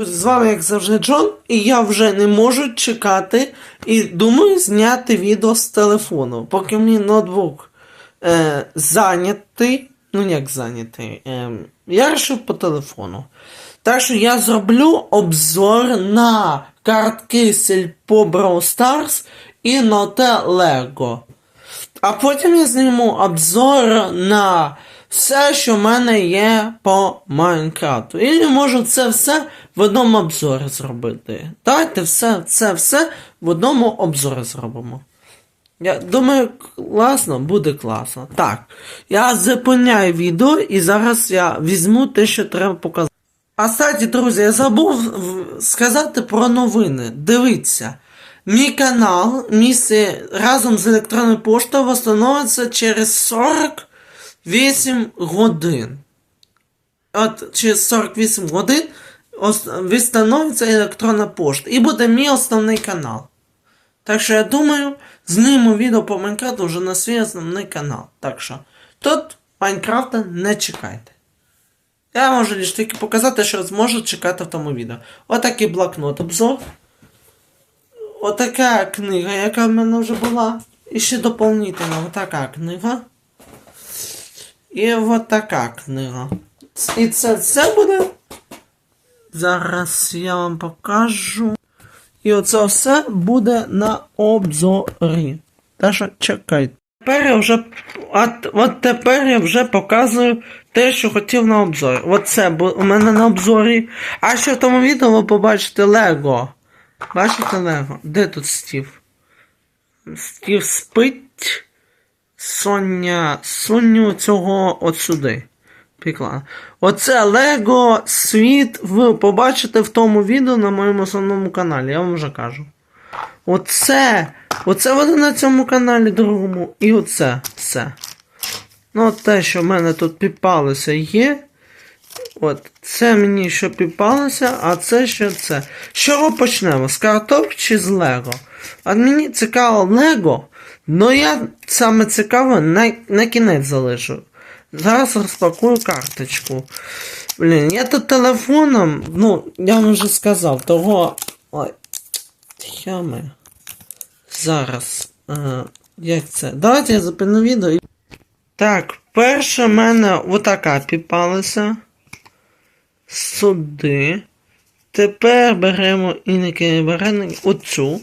З вами, як завжди, Джон, і я вже не можу чекати і думаю зняти відео з телефону, поки мій ноутбук е, зайнятий. Ну, як зайнятий. Е, я вирішив по телефону. Так що я зроблю обзор на картки Сільпо Brawl Stars і на Lego. А потім я зніму обзор на все, що в мене є по Майнкрафту. І я можу це все в одному обзорі зробити. Давайте все, це все в одному обзорі зробимо. Я думаю, класно, буде класно. Так, я зупиняю відео і зараз я візьму те, що треба показати. А кстати, друзі, я забув сказати про новини. Дивіться. Мій канал місце разом з електронною поштою встановиться через 48 годин. От через 48 годин встановиться електронна пошта. І буде мій основний канал. Так що я думаю, зніму відео по Майнкрафту вже на свій основний канал. Так що тут Майнкрафта не чекайте. Я можу лише тільки показати, що зможу чекати в тому відео. Отакий блокнот обзор. Отака книга, яка в мене вже була. І ще доповнительно отака книга. І от така книга. І це все буде. Зараз я вам покажу. І оце все буде на обзорі. Так що чекайте. Тепер я вже. От, от тепер я вже показую те, що хотів на обзорі. Оце у мене на обзорі. А ще в тому відео ви побачите Лего. Бачите Лего? Де тут Стів? Стів спить. Соня. Соню цього от сюди. Пікла. Оце Лего світ ви побачите в тому відео на моєму основному каналі, я вам вже кажу. Оце. Оце воно на цьому каналі другому. І оце все. Ну, от те, що в мене тут піпалося є. От, це мені що піпалося, а це що це. Чого почнемо? З карток чи з Лего? А мені цікаво Лего, але я саме цікаво на, на кінець залишу. Зараз розпакую карточку. Блін, я тут телефоном, ну, я вам вже сказав, того. Ой. Ями. Зараз. Е, як це? Давайте я зупиню відео. Так, перше в мене отака піпалася. Сюди. Тепер беремо іники беремо оцю.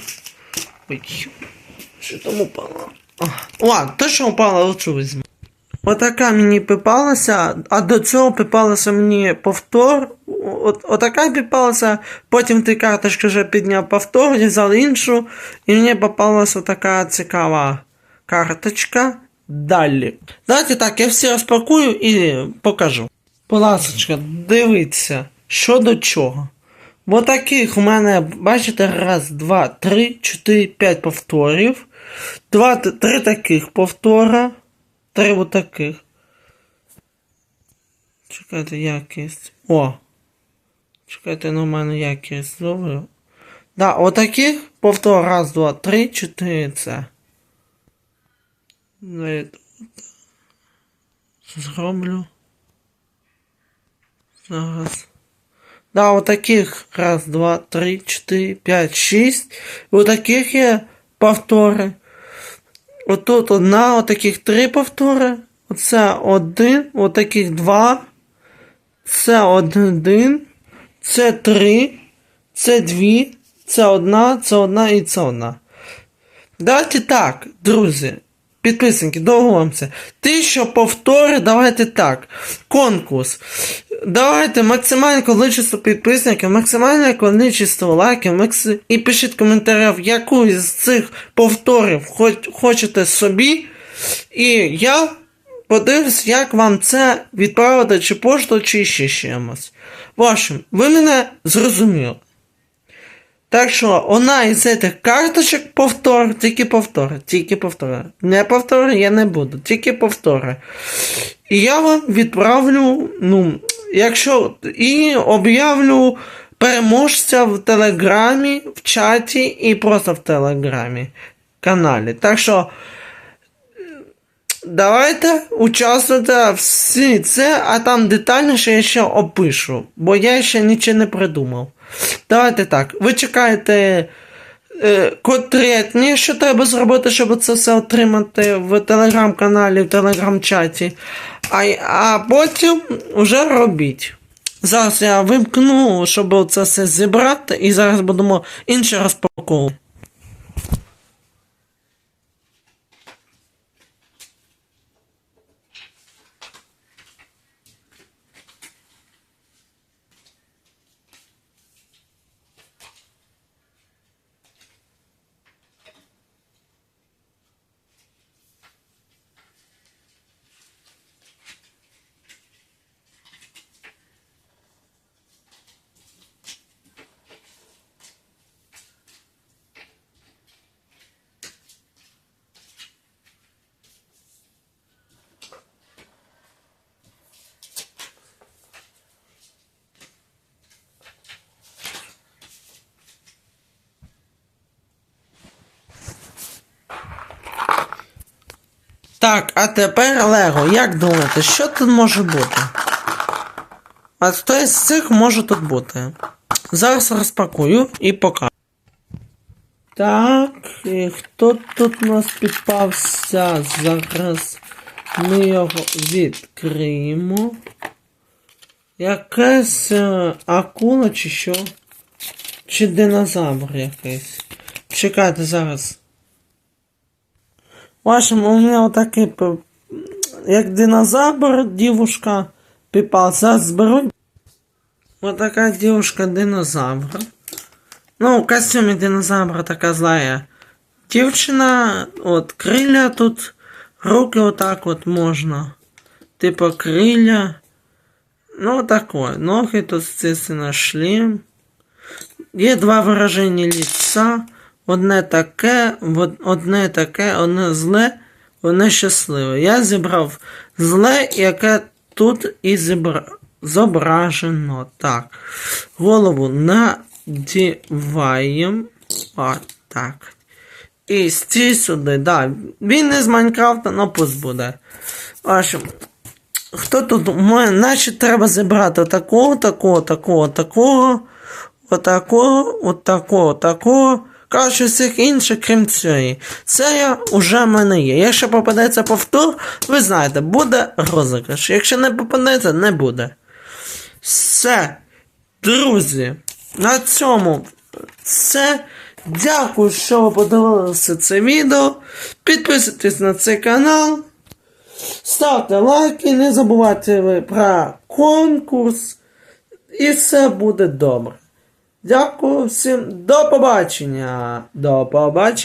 Ой, що там упало? Ладно, то, що упало, оцю візьму. Отака мені пипалася, а до цього пипалася мені повтор. От, отака пипалася, потім ти карточки вже підняв повтор, взяв іншу, і мені попалася така цікава карточка. Далі. Давайте так, я всі розпакую і покажу. Поласочка, дивіться, що до чого. Бо таких у мене, бачите, раз, два, три, чотири, п'ять повторів. Два, три таких повтора. Три от таких. Чекайте, якість. О. Чекайте, ну в мене якість зловив. Да, отаких повтор. Раз, два, три, чотири. Це. Навіть тут Зроблю. Зараз. Да, отаких. Раз, два, три, чотири, п'ять, шість. Отаких є повтори. Отут одна, отаких три повтори. Оце один, отаких два. Це один. Це три. Це дві. Це одна, це одна і це одна. Давайте так, друзі. Підписники, договоримося. Ті, що повтори, давайте так. Конкурс. Давайте максимальне кількість підписників, максимальне кількість лайків, макс... і пишіть в яку з цих повторів хоч... хочете собі. І я подивлюсь, як вам це відправити, чи пошту, чи ще чимось. В общем, ви мене зрозуміли. Так що одна із цих карточок повтор, тільки повтори, тільки повтори. Не повтори я не буду, тільки повтори. І я вам відправлю, ну, якщо і об'явлю переможця в Телеграмі, в чаті і просто в Телеграмі каналі. Так що Давайте участвуйте всі це, а там детальніше я ще опишу, бо я ще нічого не придумав. Давайте так. Ви чекаєте е, котрі дні, що треба зробити, щоб це все отримати в телеграм-каналі, в телеграм-чаті. А, а потім вже робіть. Зараз я вимкну, щоб це все зібрати, і зараз будемо інше розпаковувати. Так, а тепер Лего, як думаєте, що тут може бути? А хто з цих може тут бути? Зараз розпакую і покажу. Так, і хто тут у нас підпався? Зараз ми його відкриємо. Якась е, акула чи що? Чи динозавр якийсь? Чекайте зараз. Вашим, у мене отакий, п- як динозавр, дівушка піпал. Зараз зберуть. Отака дівушка динозавр. Ну, в костюмі динозавра така злая. Дівчина, от крилля тут, руки отак от можна. Типа крилля. Ну, такое. Ноги тут, естественно, шлем. Є два вираження лица. Одне таке, одне таке, одне зле, одне щасливе. Я зібрав зле, яке тут і зображено. Так. Голову надіваємо. От так. І стій сюди, да. Він з Майнкрафта, но пусть буде. В Хто тут? Мо- Значить, треба зібрати такого, такого, такого, такого, отакого, отакого, такого. Коротше, всіх інших, крім цієї. Це я уже в мене є. Якщо попадеться повтор, ви знаєте, буде розіграш. Якщо не попадеться, не буде. Все. Друзі, на цьому все. Дякую, що ви подивилися це відео. Підписуйтесь на цей канал. Ставте лайки, не забувайте про конкурс. І все буде добре. Дякую всім. До побачення. До побачення.